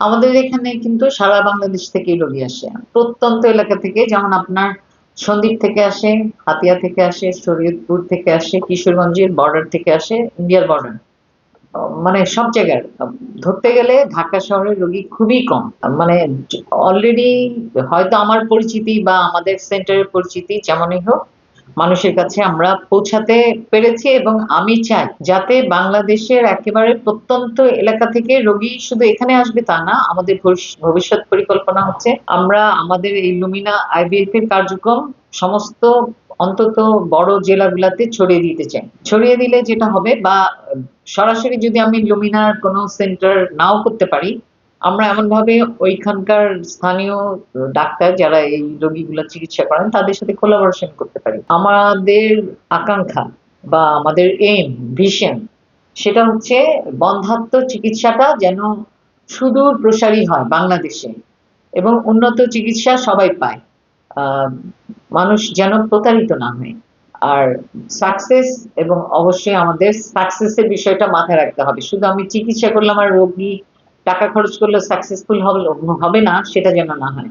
আমাদের এখানে কিন্তু সারা বাংলাদেশ থেকেই রোগী আসে। প্রত্যন্ত এলাকা থেকে যেমন আপনার সন্দ্বীপ থেকে আসে, হাতিয়া থেকে আসে, শরীয়তপুর থেকে আসে, কিশোরগঞ্জের বর্ডার থেকে আসে, ইন্ডিয়ার বর্ডার মানে সব জায়গার। ধরতে গেলে ঢাকা শহরের রোগী খুবই কম। মানে অলরেডি হয়তো আমার পরিচিতি বা আমাদের সেন্টারের পরিচিতি যেমনই হোক মানুষের কাছে আমরা পৌঁছাতে পেরেছি এবং আমি চাই যাতে বাংলাদেশের একেবারে প্রত্যন্ত এলাকা থেকে রোগী শুধু এখানে আসবে তা না, আমাদের ভবিষ্য- ভবিষ্যৎ পরিকল্পনা হচ্ছে আমরা আমাদের এই লুমিনা আইভিএফ এর কার্যক্রম সমস্ত অন্তত বড় জেলাগুলাতে ছড়িয়ে দিতে চাই। ছড়িয়ে দিলে যেটা হবে বা সরাসরি যদি আমি লুমিনার কোনো সেন্টার নাও করতে পারি আমরা এমন ভাবে ওইখানকার স্থানীয় ডাক্তার যারা এই রোগীগুলো চিকিৎসা করেন, তাদের সাথে কোলাবোরেশন করতে পারি। আমাদের আকাঙ্ক্ষা বা আমাদের এম ভিশন সেটা হচ্ছে বন্ধাত্ম চিকিৎসাটা যেন সুদূর প্রসারী হয় বাংলাদেশে এবং উন্নত চিকিৎসা সবাই পায়। মানুষ যেন প্রতারিত না হয়। আর সাকসেস এবং অবশ্যই আমাদের সাকসেসের বিষয়টা মাথায় রাখতে হবে। শুধু আমি চিকিৎসা করলাম আর রোগী টাকা খরচ করলে সাকসেসফুল হবে না, সেটা যেন না হয়।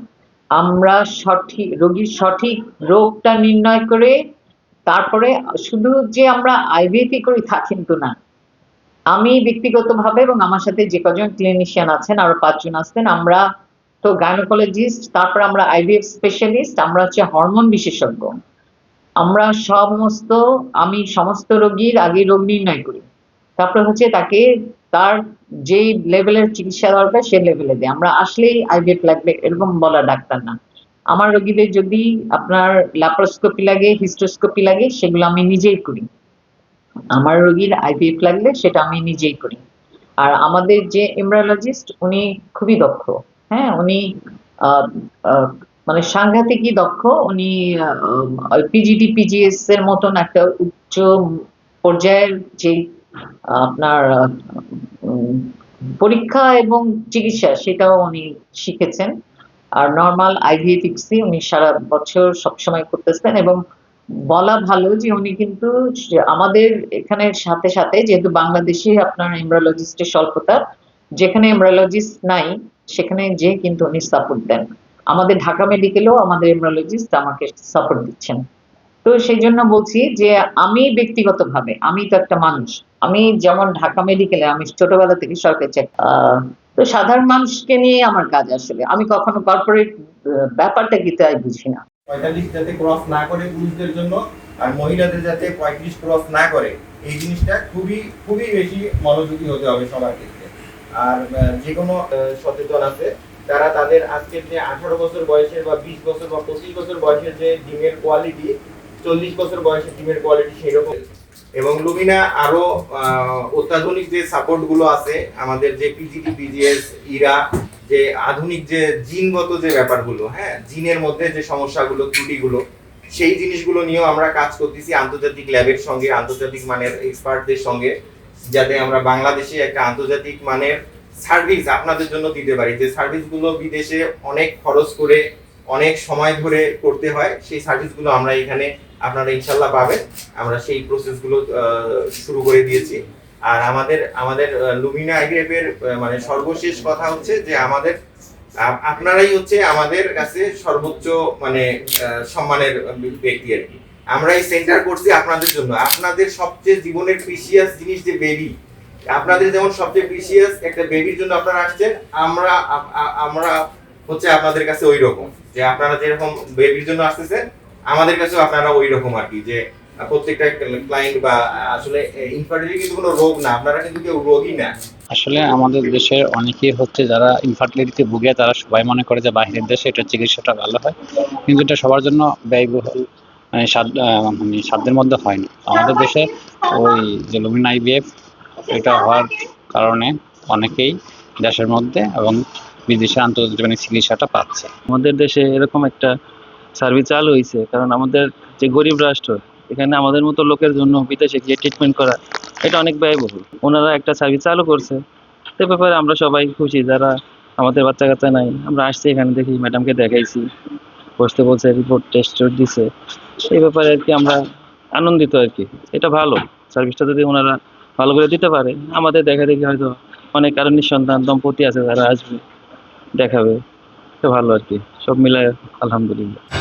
আমরা সঠিক, রোগীর সঠিক রোগটা নির্ণয় করে, তারপরে শুধু যে আমরা আইভিএফই করি তা কিন্তু না। আমি ব্যক্তিগতভাবে এবং আমার সাথে যে কজন ক্লিনিশিয়ান আছেন, আরও পাঁচজন আছেন, আমরা তো গাইনোকোলজিস্ট তারপর আমরা আইভিএফ স্পেশালিস্ট আমরা হচ্ছে হরমোন বিশেষজ্ঞ। আমরা সমস্ত, আমি সমস্ত রোগীর আগে রোগ নির্ণয় করি। তারপর হচ্ছে তাকে তার যেই লেভেলের চিকিৎসা দরকার সে লেভেলে দেয়। আমরা আসলেই আইভিএফ লাগবে, এরকম বলা ডাক্তার না। আমার রোগীদের যদি আপনার ল্যাপারোস্কোপি লাগে হিস্টোস্কোপি লাগে, সেগুলো আমি নিজেই করি। আমার রোগীর আইভিএফ লাগলে সেটা আমি নিজেই করি। আর আমাদের যে এমব্রায়োলজিস্ট উনি খুবই দক্ষ। হ্যাঁ উনি মানে সাংঘাতিকই দক্ষ। উনি পিজিডি পিজিএস এর মতন একটা উচ্চ পর্যায়ের যে আপনার পরীক্ষা এবং চিকিৎসা সেটাও উনি শিখেছেন। আর নর্মাল আইভিএফিক্সি উনি সারা বছর সবসময় করতেছেন এবং বলা ভালো যে উনি কিন্তু আমাদের এখানের সাথে সাথে যেহেতু বাংলাদেশে আপনার এমব্রায়োলজিস্টের স্বল্পতা, যেখানে এমব্রায়োলজিস্ট নাই, সেখানে যে কিন্তু উনি সাপোর্ট দেন। আমাদের ঢাকা মেডিকেলেও আমাদের এমব্রায়োলজিস্ট আমাকে সাপোর্ট দিচ্ছেন। তো সেই জন্য বলছি যে আমি ব্যক্তিগতভাবে, আমি তো একটা মানুষ, আমি যেমন ঢাকা মেডিকেলে আমি ছোটবেলা থেকে সরকারি তো সাধারণ মানুষকে নিয়ে আমার কাজ আসলে। আমি কখনো কর্পোরেট ব্যাপারটা কি বুঝি না। পঁয়তাল্লিশ যাতে ক্রস না করে পুরুষদের জন্য, আর মহিলাদের যাতে পঁয়ত্রিশ ক্রস না করে, এই জিনিসটা খুবই খুবই বেশি মনোযোগী হতে হবে সবার ক্ষেত্রে। আর যে কোনো সচেতন আছে, তারা তাদের আজকের যে আঠারো বছর বয়সের বা বিশ বছর বা পঁচিশ বছর বয়সের যে ডিমের কোয়ালিটি চল্লিশ বছর বয়সে ডিমের কোয়ালিটি সেরকম এবং লুমিনা আরও অত্যাধুনিক যে সাপোর্টগুলো আছে, আমাদের যে পিজিটি পিজিএস ইরা, যে আধুনিক যে জিনগত যে ব্যাপারগুলো হ্যাঁ জিনের মধ্যে যে সমস্যাগুলো, ত্রুটিগুলো, সেই জিনিসগুলো নিয়েও আমরা কাজ করতেছি আন্তর্জাতিক ল্যাবের সঙ্গে, আন্তর্জাতিক মানের এক্সপার্টদের সঙ্গে, যাতে আমরা বাংলাদেশে একটা আন্তর্জাতিক মানের সার্ভিস আপনাদের জন্য দিতে পারি। যে সার্ভিসগুলো বিদেশে অনেক খরচ করে অনেক সময় ধরে করতে হয়, সেই সার্ভিসগুলো আমরা এখানে আপনারা ইনশাল্লাহ পাবেন। আমরা সেই প্রসেসগুলো শুরু করে দিয়েছি। আর আমাদের আমাদের লুমিনা আইগ্রেপের মানে সর্বশেষ কথা হচ্ছে যে আমাদের আপনারাই হচ্ছে আমাদের কাছে সর্বোচ্চ মানে সম্মানের ব্যক্তি আর কি। আমরা এই সেন্টার করছি আপনাদের জন্য। আপনাদের সবচেয়ে জীবনের প্রিসিয়াস জিনিস যে বেবি আপনাদের যেমন সবচেয়ে প্রিসিয়াস একটা বেবির জন্য আপনারা আসছেন, আমরা আমরা হচ্ছে আপনাদের কাছে ওই রকম যে আপনারা যেরকম বেবির জন্য আসতেছেন, আমাদের কাছেও আপনারা ওই রকম আর কি, যে প্রত্যেকটা ক্লায়েন্ট বা আসলে ইনফার্টিলিটি কিন্তু কোনো রোগ না, আপনারা কিন্তু কেউ রোগী না। আসলে আমাদের দেশের অনেকেই হচ্ছে যারা ইনফার্টিলিটিতে ভুগে, তারা সবাই মনে করে যে বাইরের দেশে এটা চিকিৎসাটা ভালো হয়, কিন্তু এটা সবার জন্য ব্যয়বহুল মানে মানে সাধ্যের মধ্যে হয় না। আমাদের দেশে ওই যে লুমিন আইবিএফ এটা হওয়ার কারণে অনেকেই দেশের মধ্যে এবং বিদেশে আন্তর্জাতিক মানে চিকিৎসাটা পাচ্ছে। আমাদের দেশে এরকম একটা সার্ভিস চালু হয়েছে কারণ আমাদের যে গরিব রাষ্ট্র, এখানে আমাদের মতো লোকের জন্য বিদেশে গিয়ে ট্রিটমেন্ট করা, এটা অনেক ব্যয়বহুল। ওনারা একটা সার্ভিস চালু করছে সে ব্যাপারে আমরা সবাই খুশি, যারা আমাদের বাচ্চা কাচ্চা নাই, আমরা আসছি এখানে দেখি ম্যাডামকে দেখাইছি, বসতে বলছে রিপোর্ট টেস্ট দিছে। সেই ব্যাপারে আর কি আমরা আনন্দিত আর কি, এটা ভালো। সার্ভিসটা যদি ওনারা ভালো করে দিতে পারে, আমাদের দেখা দেখি হয়তো অনেক কারণ নিঃসন্তান, দম্পতি আছে যারা আসবে। দেখাবে। তো ভালো আর কি। সব মিলায় আলহামদুলিল্লাহ।